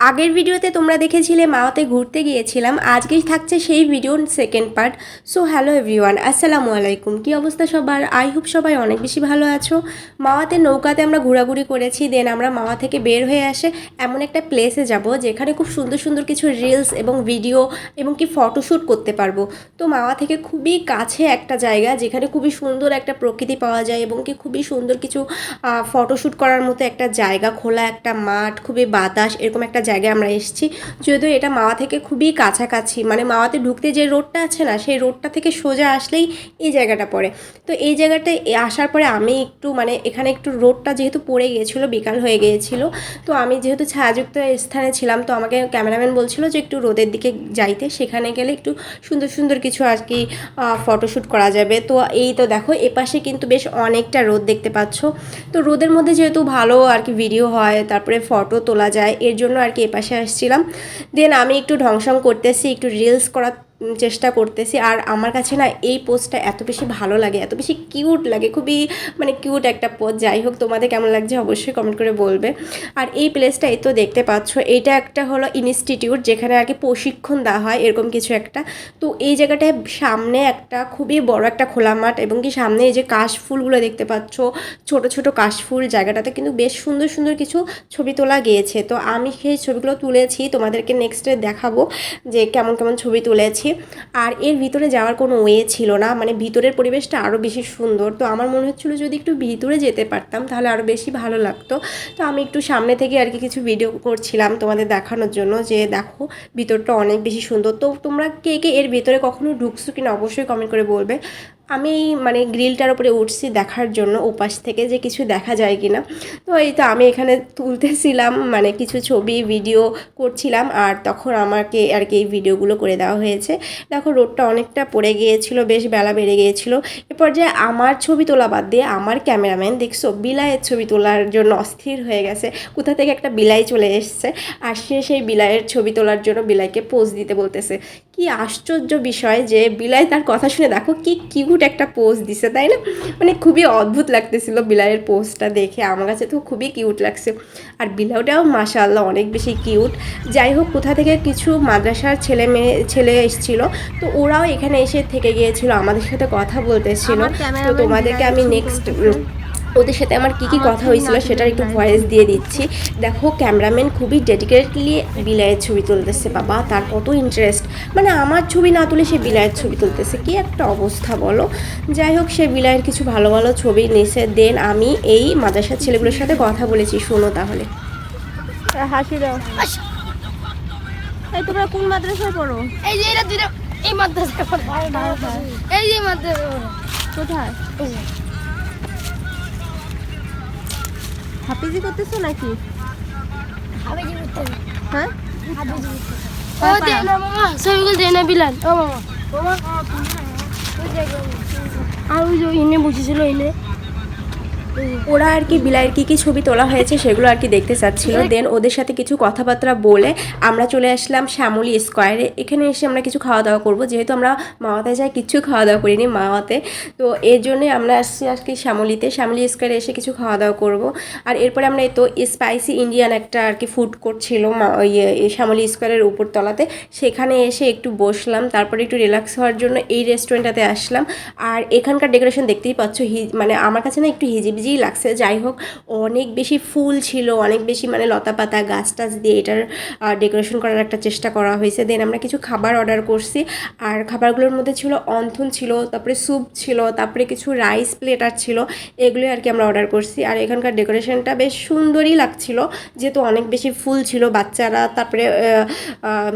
আগের ভিডিওতে তোমরা দেখেছিলে মাওয়াতে ঘুরতে গিয়েছিলাম, আজকেই থাকছে সেই ভিডিওর second part so hello everyone আসসালামু আলাইকুম। কী অবস্থা সবার? আই হোপ সবাই অনেক বেশি ভালো আছো। মাওয়াতে নৌকাতে আমরা ঘোরাঘুরি করেছি দেন আমরা মাওয়া থেকে বের হয়ে আসে এমন একটা প্লেসে যাব, যেখানে খুব সুন্দর সুন্দর কিছু রিলস এবং ভিডিও এবং কি ফটোশ্যুট করতে পারব। তো মাওয়া থেকে খুবই কাছে একটা জায়গা, যেখানে খুবই সুন্দর একটা প্রকৃতি পাওয়া যায় এবং কি খুবই সুন্দর কিছু ফটোশ্যুট করার মতো একটা জায়গা, খোলা একটা মাঠ, খুবই বাতাস, এরকম একটা জায়গায় আমরা এসেছি। যদিও এটা মাওয়া থেকে খুবই কাছাকাছি মানে মাওয়াতে ঢুকতে যে রোডটা আছে না, সেই রোডটা থেকে সোজা আসলেই এই জায়গাটা পড়ে। তো এই জায়গাটায় আসার পরে আমি একটু মানে এখানে একটু রোডটা যেহেতু পড়ে গিয়েছিল, বিকাল হয়ে গিয়েছিল, তো আমি যেহেতু ছায়াযুক্ত স্থানে ছিলাম, তো আমাকে ক্যামেরাম্যান বলছিল যে একটু রোদের দিকে যাইতে, সেখানে গেলে একটু সুন্দর সুন্দর কিছু আর কি ফটোশ্যুট করা যাবে। তো এই তো দেখো, এপাশে কিন্তু বেশ অনেকটা রোদ দেখতে পাচ্ছ। তো রোদের মধ্যে যেহেতু ভালো আর কি ভিডিও হয়, তারপরে ফটো তোলা যায়, এর জন্য আর কি এপাশে আসছিলাম। দেন আমি একটু ঢংসং করতেছি একটু রিলস করার চেষ্টা করতেছি। আর আমার কাছে না এই পোস্টটা এত বেশি ভালো লাগে, এত বেশি কিউট লাগে, খুবই মানে কিউট একটা পোস্ট। যাই হোক, তোমাদের কেমন লাগছে অবশ্যই কমেন্ট করে বলবে। আর এই প্লেসটা এই তো দেখতে পাচ্ছ, এটা একটা হলো ইনস্টিটিউট যেখানে আর কি প্রশিক্ষণ দেওয়া হয়, এরকম কিছু একটা। তো এই জায়গাটায় সামনে একটা খুবই বড় একটা খোলা মাঠ এবং কি সামনে এই যে কাশফুলগুলো দেখতে পাচ্ছ, ছোট ছোট কাশফুল জায়গাটাতে কিন্তু বেশ সুন্দর সুন্দর কিছু ছবি তোলা গিয়েছে। তো আমি সেই ছবিগুলো তুলেছি, তোমাদেরকে নেক্সটে দেখাবো যে কেমন কেমন ছবি তুলেছি। আর এর ভিতরে যাওয়ার কোনো ওয়ে ছিল না। মানে ভিতরের পরিবেশটা আরও বেশি সুন্দর। তো আমার মনে হচ্ছিল যদি একটু ভিতরে যেতে পারতাম, তাহলে আরও বেশি ভালো লাগতো। তো আমি একটু সামনে থেকে আর কি কিছু ভিডিও করছিলাম তোমাদের দেখানোর জন্য যে, দেখো, ভিতরটা অনেক বেশি সুন্দর। তো তোমরা কে কে এর ভিতরে কখনো ঢুকছো কিনা অবশ্যই কমেন্ট করে বলবে। আমি মানে গ্রিলটার উপরে উঠছি দেখার জন্য, ওপাশ থেকে যে কিছু দেখা যায় কিনা। তো এই তো আমি এখানে তুলতেছিলাম মানে কিছু ছবি, ভিডিও করছিলাম, আর তখন আমাকে আর কি এই ভিডিওগুলো করে দেওয়া হয়েছে। দেখো রোডটা অনেকটা পড়ে গিয়েছিল, বেশ বেলা বেড়ে গিয়েছিল। এরপর যে আমার ছবি তোলা বাদ দিয়ে আমার ক্যামেরাম্যান, দেখছ? বিলাইয়ের ছবি তোলার জন্য অস্থির হয়ে গেছে। কোথা থেকে একটা বিলাই চলে এসছে, আর সে সেই বিলাইয়ের ছবি তোলার জন্য বিলাইকে পোজ দিতে বলতেছে। কি আশ্চর্য বিষয় যে বিলাই তার কথা শুনে, দেখো কি কিউট একটা পোজ দিছে তাই না? মানে খুবই অদ্ভুত লাগতেছিল বিলাইয়ের পোজটা দেখে। আমার কাছে তো খুবই কিউট লাগছে। আর বিলাউটাও মাশাআল্লাহ অনেক বেশি কিউট। যাই হোক কোথা থেকে কিছু মাদ্রাসার ছেলে মেয়ে ছেলে এসেছিল তো ওরাও এখানে এসে থেকে গিয়েছিল আমাদের সাথে কথা বলতেছিল। তো তোমাদেরকে আমি নেক্সট। ওদের সাথে আমার কি কি কথা হয়েছিল সেটার একটু ভয়েস দিয়ে দিচ্ছি। দেখো ক্যামেরাম্যান খুবই ডেডিকেটলি বিলাইয়ের ছবি তুলতেছে বাবা তার কত ইন্টারেস্ট মানে আমার ছবি না তুলে সে বিলাইয়ের ছবি তুলতেছে কি একটা অবস্থা বলো? যাই হোক সে বিলাইয়ের কিছু ভালো ভালো ছবি নিছে। দেন আমি এই মাদ্রাসার ছেলেগুলোর সাথে কথা বলেছি শোনো তাহলে। হাসি দাও। এই তোমরা কোন মাদ্রাসায় পড়ো? এই যে এরা দুইটা এই মাদ্রাসা এই যে মাদ্রাসা কোথায়? হাফিজি করতেছো নাকি? হাবিজি করতে হ্যাঁ? হাবিজি করতে ও দে না মামা। ছবিগুলো দে না বিলাল। ও মামা। মামা আর ওই যে ইনে বসেছিল ইনে। ওরা আর কি বিলাইয়ের কী কী ছবি তোলা হয়েছে সেগুলো আর কি দেখতে চাচ্ছিল। দেন ওদের সাথে কিছু কথাবার্তা বলে আমরা চলে আসলাম শ্যামলী স্কোয়ারে। এখানে এসে আমরা কিছু খাওয়া দাওয়া করব। যেহেতু আমরা মাওয়াতে যাই কিচ্ছু খাওয়া দাওয়া করিনি মাওয়াতে। তো এর জন্যই আমরা আসছি আজকে শ্যামলিতে। শ্যামলী স্কোয়ারে এসে কিছু খাওয়া দাওয়া করব। আর এরপরে আমরা এই তো স্পাইসি ইন্ডিয়ান একটা আর কি ফুড কোর্ট ছিল ইয়ে শ্যামলী স্কোয়ারের উপর তলাতে সেখানে এসে একটু বসলাম। তারপরে একটু রিল্যাক্স হওয়ার জন্য এই রেস্টুরেন্টটাতে আসলাম। আর এখানকার ডেকোরেশন দেখতেই পাচ্ছ, হি মানে আমার কাছে না একটু হিজিবিজিই লাগছে। যাই হোক, অনেক বেশি ফুল ছিল, অনেক বেশি মানে লতা পাতা গাছ টাছ দিয়ে এটার ডেকোরেশন করার একটা চেষ্টা করা হয়েছে। দেন আমরা কিছু খাবার অর্ডার করছি। আর খাবারগুলোর মধ্যে ছিল অন্থন ছিল, তারপরে স্যুপ ছিল, তারপরে কিছু রাইস প্লেটার ছিল, এগুলোই আর কি আমরা অর্ডার করছি। আর এখানকার ডেকোরেশনটা বেশ সুন্দরই লাগছিল, যেহেতু অনেক বেশি ফুল ছিল, বাচ্চারা, তারপরে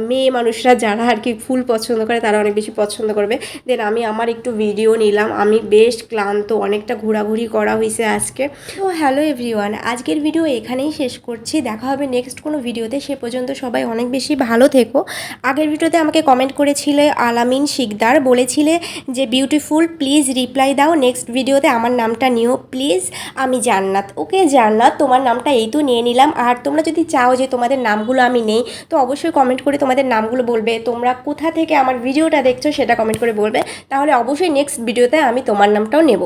মেয়ে মানুষরা যারা আর কি ফুল পছন্দ করে, তারা অনেক বেশি পছন্দ করবে। দেন আমি আমার একটু ভিডিও নিলাম। আমি বেশ ক্লান্ত, অনেকটা ঘোরাঘুরি করা হয়েছে আজকে। তো হ্যালো এভরিওয়ান আজকের ভিডিও এখানেই শেষ করছি। দেখা হবে নেক্সট কোনো ভিডিওতে সে পর্যন্ত সবাই অনেক বেশি ভালো থেকো। আগের ভিডিওতে আমাকে কমেন্ট করেছিলে আলামিন শিকদার। বলেছিলে যে বিউটিফুল প্লিজ রিপ্লাই দাও। নেক্সট ভিডিওতে আমার নামটা নিও। প্লিজ আমি জান্নাত। ওকে, জান্নাত, তোমার নামটা এই তো নিয়ে নিলাম। আর তোমরা যদি চাও যে, তোমাদের নামগুলো আমি নেই, তো অবশ্যই কমেন্ট করে তোমাদের নামগুলো বলবে। তোমরা কোথা থেকে আমার ভিডিওটা দেখছ, সেটা কমেন্ট করে বলবে। তাহলে অবশ্যই নেক্সট ভিডিওতে আমি তোমার নামটাও নেব।